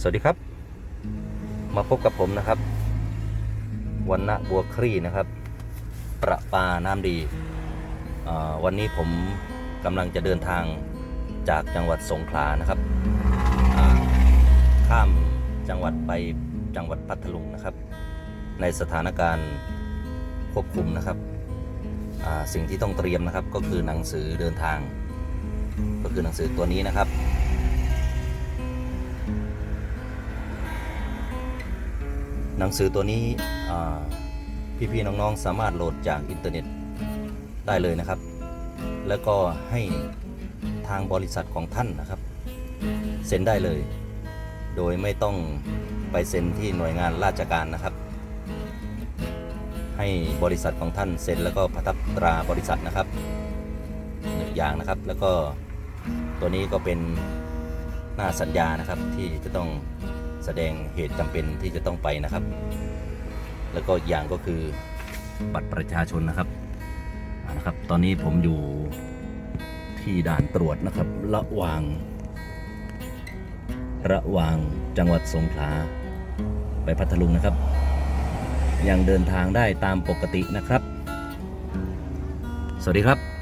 สวัสดีครับ มาพบกับผมนะครับวันณะบัวครี่นะครับ ประปาน้ำดี วันนี้ผมกำลังจะเดินทางจากจังหวัดสงขลานะครับข้ามจังหวัดไปจังหวัดพัทลุงนะครับ ในสถานการณ์ควบคุมนะครับสิ่งที่ต้องเตรียมนะครับก็คือหนังสือเดินทาง ก็คือหนังสือตัวนี้นะครับ หนังสือตัวนี้พี่ๆน้องๆ สามารถโหลดจากอินเทอร์เน็ตได้เลยนะครับ แล้วก็ให้ทางบริษัทของท่านนะครับ เซ็นได้เลย โดยไม่ต้องไปเซ็นที่หน่วยงานราชการนะครับ ให้บริษัทของท่านเซ็นแล้วก็ประทับตราบริษัทนะครับหนึ่งอย่างนะครับ แล้วก็ตัวนี้ก็เป็นหน้าสัญญานะครับที่จะต้อง แสดงเหตุจำเป็นที่จะต้องไปนะครับ แล้วก็อย่างก็คือบัตรประชาชนนะครับนะครับ ตอนนี้ผมอยู่ที่ด่านตรวจนะครับ ระหว่าง ระหว่างจังหวัดสงขลาไปพัทลุงนะครับ ยังเดินทางได้ตามปกตินะครับ สวัสดีครับ